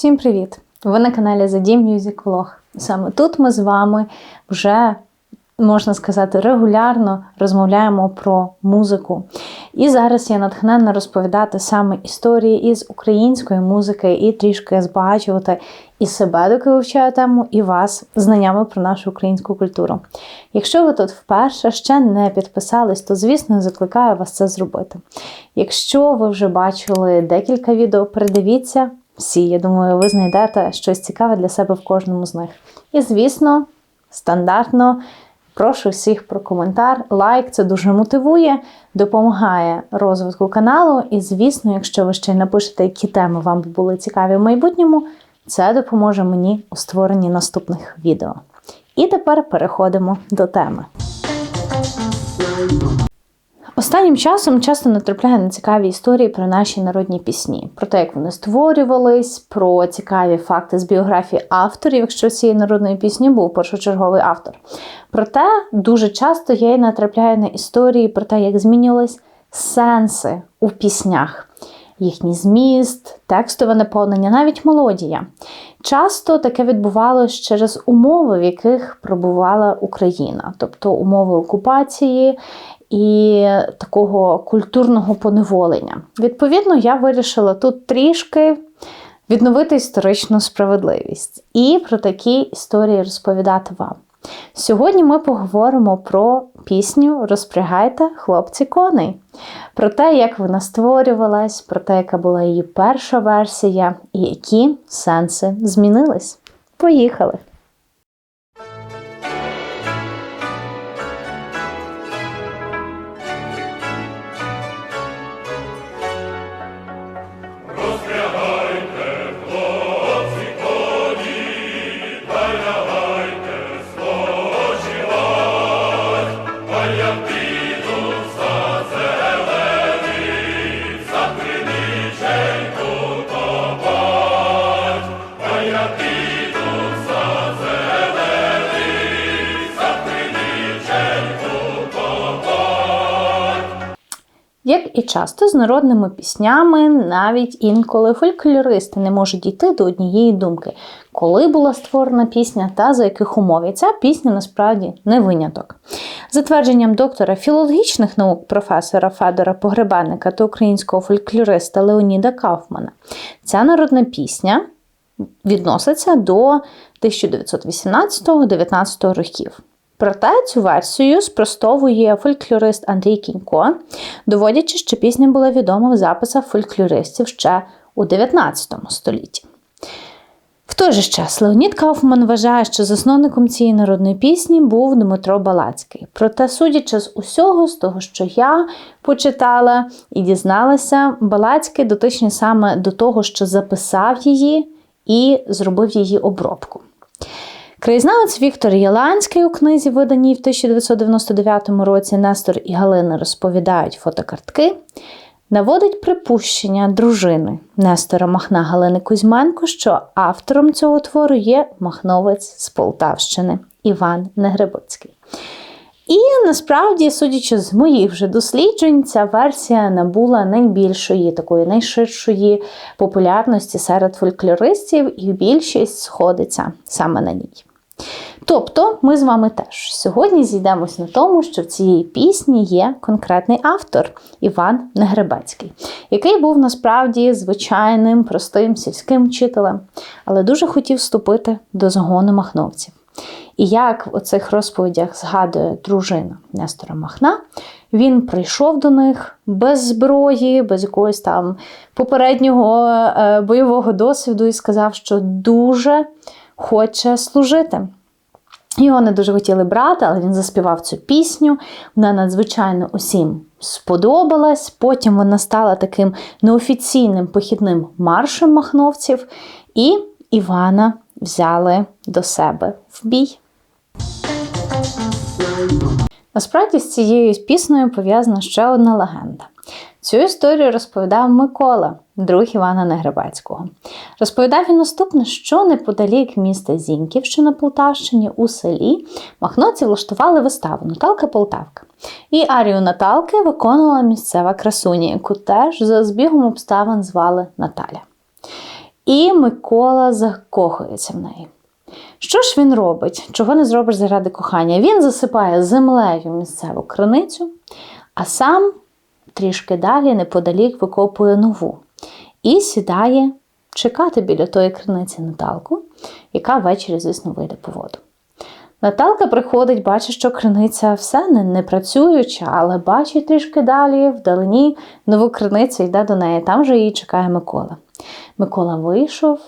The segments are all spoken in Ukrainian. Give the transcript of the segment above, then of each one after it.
Всім привіт! Ви на каналі The Dim Music Vlog. Саме тут ми з вами вже, можна сказати, регулярно розмовляємо про музику. І зараз я натхненна розповідати саме історії із української музики і трішки збагачувати і себе, доки вивчаю тему, і вас знаннями про нашу українську культуру. Якщо ви тут вперше ще не підписались, то звісно закликаю вас це зробити. Якщо ви вже бачили декілька відео, передивіться всі. Я думаю, ви знайдете щось цікаве для себе в кожному з них. І, звісно, стандартно прошу всіх про коментар, лайк. Це дуже мотивує, допомагає розвитку каналу. І, звісно, якщо ви ще й напишете, які теми вам були цікаві в майбутньому, це допоможе мені у створенні наступних відео. І тепер переходимо до теми. Останнім часом часто натрапляю на цікаві історії про наші народні пісні, про те, як вони створювались, про цікаві факти з біографії авторів, якщо цієї народної пісні був першочерговий автор. Проте дуже часто я й натрапляю на історії про те, як змінювались сенси у піснях. Їхній зміст, текстове наповнення, навіть мелодія. Часто таке відбувалося через умови, в яких пробувала Україна, тобто умови окупації і такого культурного поневолення. Відповідно, я вирішила тут трішки відновити історичну справедливість і про такі історії розповідати вам. Сьогодні ми поговоримо про пісню Розпрягайте, хлопці, коней, про те, як вона створювалась, про те, яка була її перша версія, і які сенси змінились. Поїхали! І часто з народними піснями, навіть інколи фольклористи не можуть дійти до однієї думки, коли була створена пісня та за яких умов. І ця пісня насправді не виняток. За твердженням доктора філологічних наук професора Федора Погребенника та українського фольклориста Леоніда Кауфмана, ця народна пісня відноситься до 1918-19 років. Проте цю версію спростовує фольклорист Андрій Кінько, доводячи, що пісня була відома в записах фольклористів ще у 19 столітті. В той же час Леонід Кауфман вважає, що засновником цієї народної пісні був Дмитро Балацький. Проте, судячи з усього, з того, що я почитала і дізналася, Балацький дотичний саме до того, що записав її і зробив її обробку. Краєзнавець Віктор Яланський у книзі, виданій в 1999 році Нестор і Галина розповідають фотокартки, наводить припущення дружини Нестора Махна Галини Кузьменко, що автором цього твору є махновець з Полтавщини Іван Негребоцький. І насправді, судячи з моїх вже досліджень, ця версія набула найбільшої, такої найширшої популярності серед фольклористів, і більшість сходиться саме на ній. Тобто, ми з вами теж сьогодні зійдемось на тому, що в цієї пісні є конкретний автор Іван Негребецький, який був насправді звичайним, простим сільським вчителем, але дуже хотів вступити до загону махновців. І як в оцих розповідях згадує дружина Нестора Махна, він прийшов до них без зброї, без якогось там попереднього е, бойового досвіду і сказав, що дуже хоче служити. Його не дуже хотіли брати, але він заспівав цю пісню. Вона надзвичайно усім сподобалась. Потім вона стала таким неофіційним похідним маршем махновців, і Івана взяли до себе в бій. Насправді з цією піснею пов'язана ще одна легенда. Цю історію розповідав Микола, друг Івана Негребецького. Розповідав він наступне, що неподалік міста Зіньків, що на Полтавщині, у селі, махноці влаштували виставу Наталка Полтавка. І арію Наталки виконувала місцева красуня, яку теж за збігом обставин звали Наталя. І Микола закохується в неї. Що ж він робить? Чого не зробиш заради кохання? Він засипає землею місцеву криницю, а сам трішки далі, неподалік, викопує нову і сідає чекати біля тої криниці Наталку, яка ввечері, звісно, вийде по воду. Наталка приходить, бачить, що криниця все не, не працююча, але бачить трішки далі, вдалині нову криницю йде до неї. Там же її чекає Микола. Микола вийшов,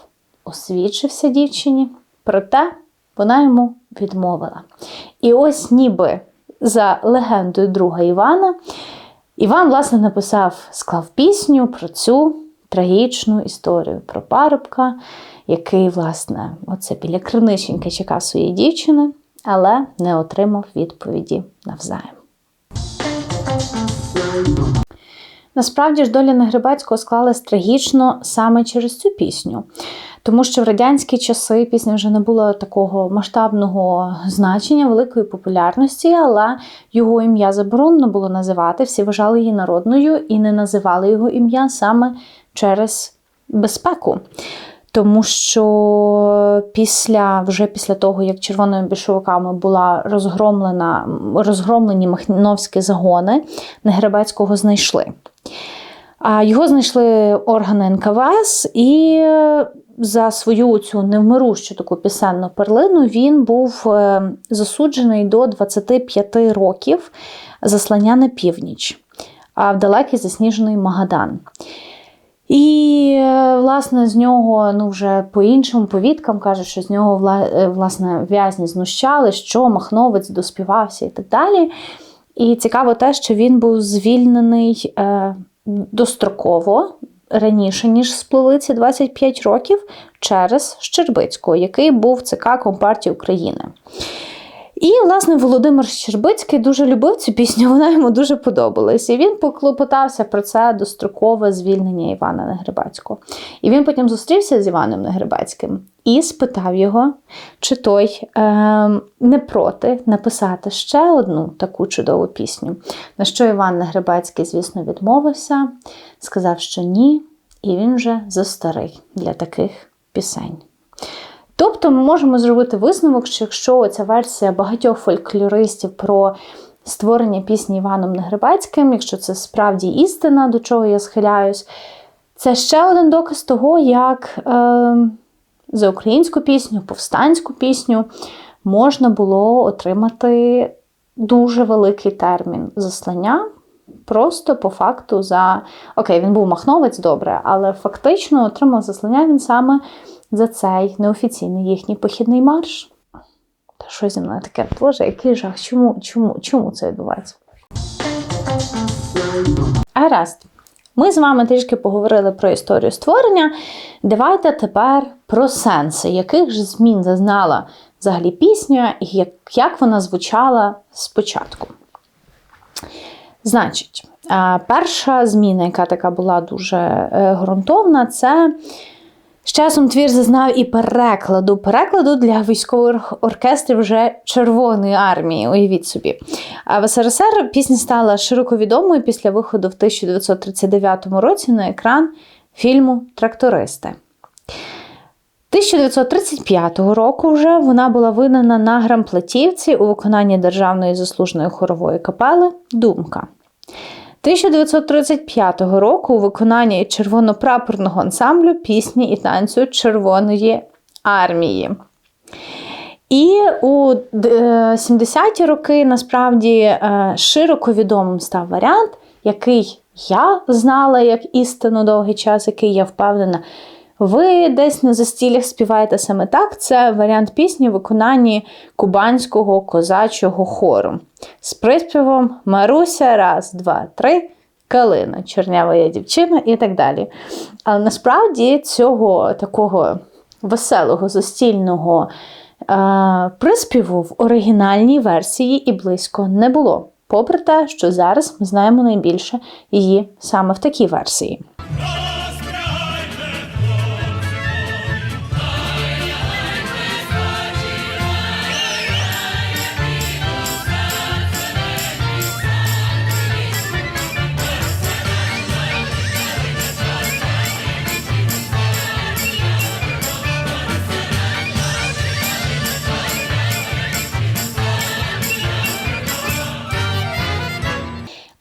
освічився дівчині, проте вона йому відмовила. І ось ніби за легендою друга Івана, Іван, власне, написав, склав пісню про цю трагічну історію про парубка, який, власне, оце біля криниченьки чекав своєї дівчини, але не отримав відповіді навзаєм. Насправді ж доля Негребецького склалась трагічно саме через цю пісню. Тому що в радянські часи пісня вже не було такого масштабного значення, великої популярності, але його ім'я заборонено було називати. Всі вважали її народною і не називали його ім'я саме через безпеку. Тому що після, вже після того, як червоними більшовиками була розгромлена, розгромлені махновські загони, Негребецького знайшли. Його знайшли органи НКВС, і за свою цю невмирущу таку пісенну перлину він був е, засуджений до 25 років заслання на північ, а в далекий засніжений Магадан. І, е, власне, з нього, ну вже по іншим повідкам кажуть, що з нього е, власне в'язні знущали, що Махновець доспівався і так далі. І цікаво те, що він був звільнений е, достроково раніше, ніж сплили ці 25 років, через Щербицького, який був ЦК Компартії України. І, власне, Володимир Щербицький дуже любив цю пісню, вона йому дуже подобалась. І він поклопотався про це дострокове звільнення Івана Негрибацького. І він потім зустрівся з Іваном Негрибацьким і спитав його, чи той е, не проти написати ще одну таку чудову пісню. На що Іван Негрибацький, звісно, відмовився, сказав, що ні, і він вже застарий для таких пісень. Тобто ми можемо зробити висновок, що якщо ця версія багатьох фольклористів про створення пісні Іваном Негрибацьким, якщо це справді істина, до чого я схиляюсь, це ще один доказ того, як е, за українську пісню, повстанську пісню можна було отримати дуже великий термін заслання. Просто по факту за. Окей, він був махновець добре, але фактично отримав заслання він саме за цей неофіційний їхній похідний марш. Та що зі мною таке? Боже, який жах? Чому чому, чому це відбувається? Гаразд. Ми з вами трішки поговорили про історію створення. Давайте тепер про сенси, яких ж змін зазнала взагалі пісня і як, як вона звучала спочатку. Значить, перша зміна, яка така була дуже е, ґрунтовна, це з часом твір зазнав і перекладу. Перекладу для військових оркестрів вже Червоної армії, уявіть собі. А в СРСР пісня стала широко відомою після виходу в 1939 році на екран фільму Трактористи. 1935 року вже вона була видана на грамплатівці у виконанні Державної заслуженої хорової капели Думка. 1935 року у виконанні червонопрапорного ансамблю пісні і танцю Червоної армії. І у 70-ті роки насправді е, широко відомим став варіант, який я знала як істину довгий час, який я впевнена. Ви десь на застілях співаєте саме так. Це варіант пісні в виконанні кубанського козачого хору з приспівом Маруся, раз, два, три, калина, чорнява я дівчина і так далі. Але насправді цього такого веселого застільного е, приспіву в оригінальній версії і близько не було. Попри те, що зараз ми знаємо найбільше її саме в такій версії.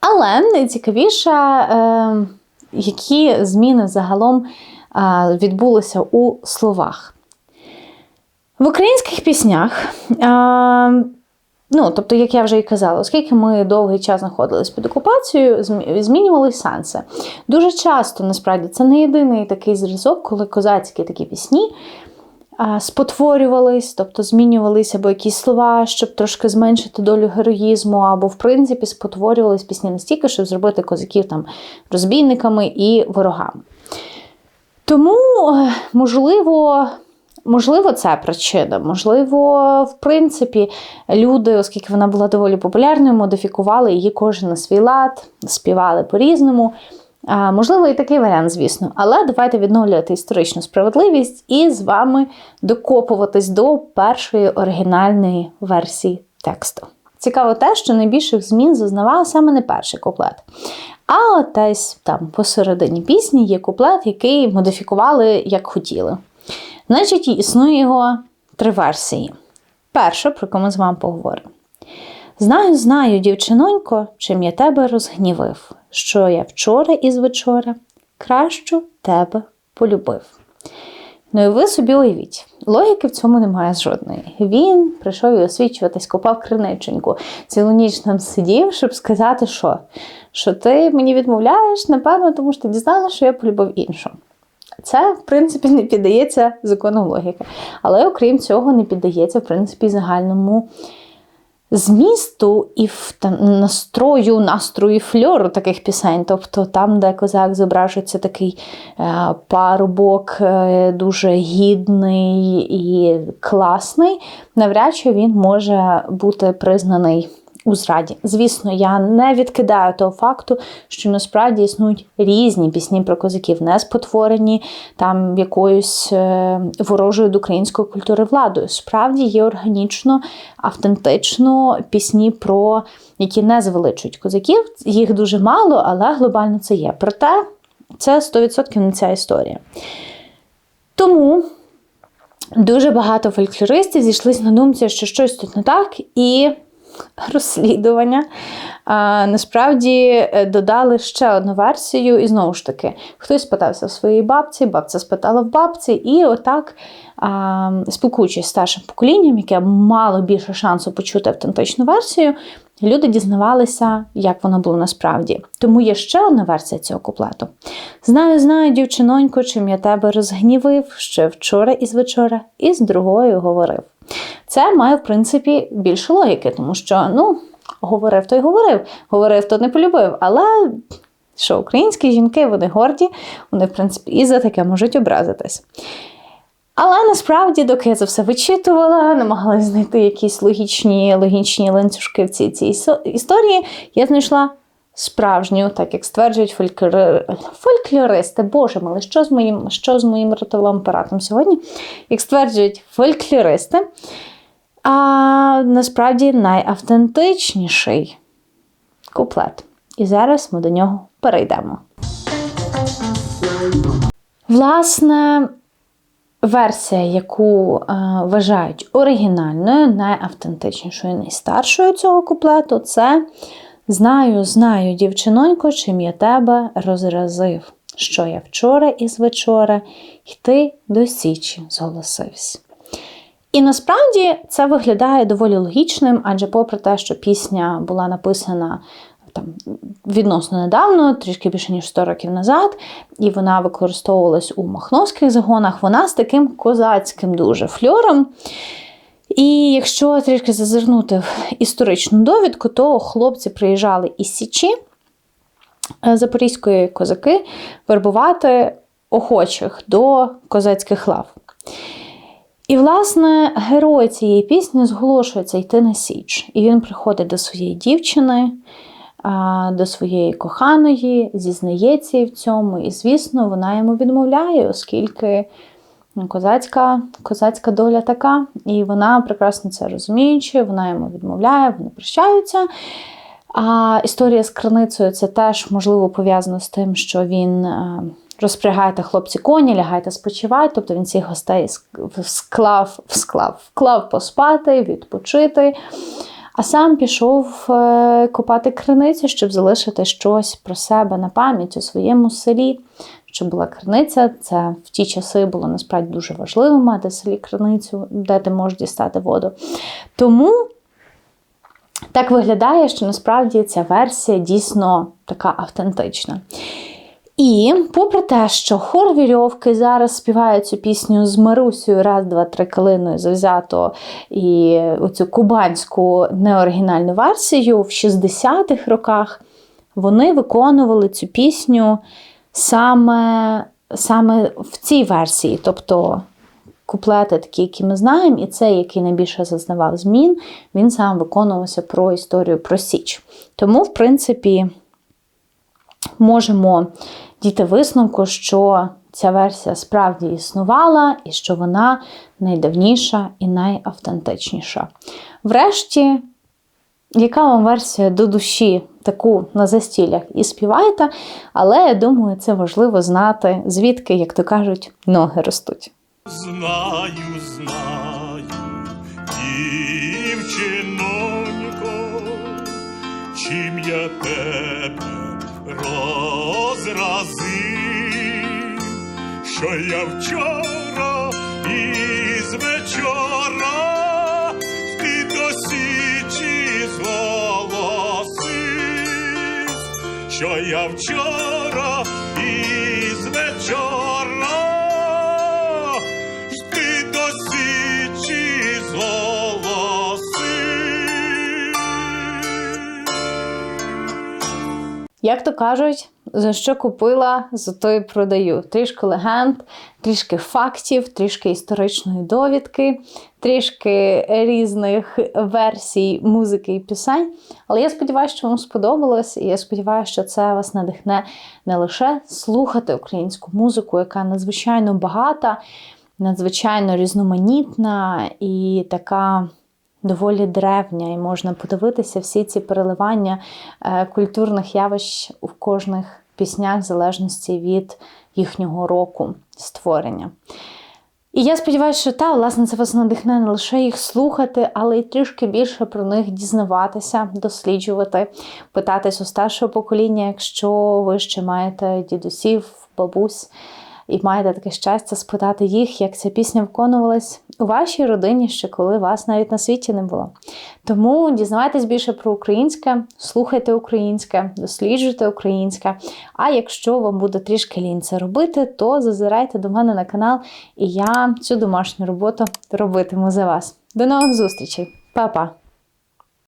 Але найцікавіше, е, які зміни загалом е, відбулися у словах. В українських піснях, е, ну, тобто, як я вже і казала, оскільки ми довгий час знаходилися під окупацією, змінювалися сенси. Дуже часто, насправді, це не єдиний такий зразок, коли козацькі такі пісні спотворювались, тобто змінювалися або якісь слова, щоб трошки зменшити долю героїзму, або, в принципі, спотворювались пісні настільки, щоб зробити козаків там розбійниками і ворогами. Тому, е, можливо, Можливо, це причина. Можливо, в принципі, люди, оскільки вона була доволі популярною, модифікували її кожен на свій лад, співали по-різному. А, Можливо, і такий варіант, звісно. Але давайте відновлювати історичну справедливість і з вами докопуватись до першої оригінальної версії тексту. Цікаво те, що найбільших змін зазнавав саме не перший куплет. А десь там посередині пісні є куплет, який модифікували як хотіли. Значить, існує його три версії. Перша, про яку ми з вами поговоримо. Знаю, знаю, дівчинонько, чим я тебе розгнівив, що я вчора із вечора кращу тебе полюбив. Ну і ви собі уявіть, логіки в цьому немає жодної. Він прийшов і освічуватись, копав криниченьку, цілу ніч там сидів, щоб сказати, що Що ти мені відмовляєш, напевно, тому що ти дізналася, що я полюбив іншу. Це, в принципі, не піддається закону логіки. Але окрім цього, не піддається, в принципі, загальному змісту і в там, настрою, настрою фльору таких пісень. Тобто там, де козак зображується такий е, парубок, е, дуже гідний і класний, навряд чи він може бути признаний у зраді. Звісно, я не відкидаю того факту, що насправді існують різні пісні про козаків, не спотворені там якоюсь е, ворожою до української культури владою. Справді є органічно, автентично пісні про які не звеличують козаків. Їх дуже мало, але глобально це є. Проте це 100% не ця історія. Тому. Дуже багато фольклористів зійшлися на думці, що щось тут не так, і розслідування. А, Насправді е, додали ще одну версію, і знову ж таки, хтось спитався в своїй бабці, бабця спитала в бабці, і отак, спілкуючись з старшим поколінням, яке мало більше шансу почути автентичну версію, люди дізнавалися, як воно було насправді. Тому є ще одна версія цього куплету. Знаю, знаю, дівчинонько, чим я тебе розгнівив ще вчора і вечора, і з другою говорив. Це має, в принципі, більше логіки, тому що, ну, говорив то й говорив, говорив, то не полюбив. Але що українські жінки, вони горді, вони, в принципі, і за таке можуть образитись. Але насправді, доки я це все вичитувала, намагалася знайти якісь логічні логічні ланцюжки в цій цій історії, я знайшла справжню, так як стверджують фольклори... фольклористи. Боже милий, що з моїм що з моїм ротовим апаратом сьогодні? Як стверджують фольклористи, а насправді найавтентичніший куплет. І зараз ми до нього перейдемо. Власне, версія, яку вважають оригінальною, найавтентичнішою, найстаршою цього куплету, це Знаю, знаю, дівчинонько, чим я тебе розразив, що я вчора із вечора, й ти до Січі зголосився. І насправді це виглядає доволі логічним, адже, попри те, що пісня була написана там, відносно недавно, трішки більше ніж 100 років назад, і вона використовувалась у махновських загонах, вона з таким козацьким дуже фльором. І якщо трішки зазирнути в історичну довідку, то хлопці приїжджали із Січі е, запорізької козаки вербувати охочих до козацьких лав. І, власне, герой цієї пісні зголошується йти на Січ. І він приходить до своєї дівчини, до своєї коханої, зізнається в цьому. І, звісно, вона йому відмовляє, оскільки Козацька козацька доля така, і вона прекрасно це розуміючи, вона йому відмовляє, вони прощаються. А історія з криницею це теж можливо пов'язано з тим, що він е, розпрягайте хлопці коні, лягайте спочивайте, тобто він цих гостей склав, склав, вклав поспати, відпочити. а сам пішов е, копати криницю, щоб залишити щось про себе на пам'ять у своєму селі. Щоб була криниця, це в ті часи було насправді дуже важливо мати в селі криницю, де ти можеш дістати воду. Тому так виглядає, що насправді ця версія дійсно така автентична. І попри те, що хор вірьовки зараз співає цю пісню з Марусею раз, два, три калиною завзято і оцю кубанську неоригінальну версію в 60-х роках вони виконували цю пісню саме, саме в цій версії. Тобто куплети, такі, які ми знаємо, і цей, який найбільше зазнавав змін, він сам виконувався про історію про Січ. Тому, в принципі, можемо дійти висновку, що ця версія справді існувала і що вона найдавніша і найавтентичніша. Врешті, яка вам версія до душі, таку на застіллях і співайте, але я думаю, це важливо знати, звідки, як то кажуть, ноги ростуть. Знаю, знаю, дівчинонько, чим я тебе розразив, що я вчора із вечора січі що я вчора із вечора ти до січі зголосив. Як то кажуть, за що купила, за то і продаю. Трішки легенд, трішки фактів, трішки історичної довідки, трішки різних версій музики і пісень. Але я сподіваюся, що вам сподобалось, і я сподіваюся, що це вас надихне не лише слухати українську музику, яка надзвичайно багата, надзвичайно різноманітна і така доволі древня, і можна подивитися всі ці переливання е, культурних явищ в кожних піснях, в залежності від їхнього року створення. І я сподіваюся, що та, власне, це вас надихне не лише їх слухати, але й трішки більше про них дізнаватися, досліджувати, питатись у старшого покоління, якщо ви ще маєте дідусів, бабусь. І маєте таке щастя спитати їх, як ця пісня виконувалась у вашій родині, ще коли вас навіть на світі не було. Тому дізнавайтесь більше про українське, слухайте українське, досліджуйте українське. А якщо вам буде трішки лінь це робити, то зазирайте до мене на канал, і я цю домашню роботу робитиму за вас. До нових зустрічей, Па-па!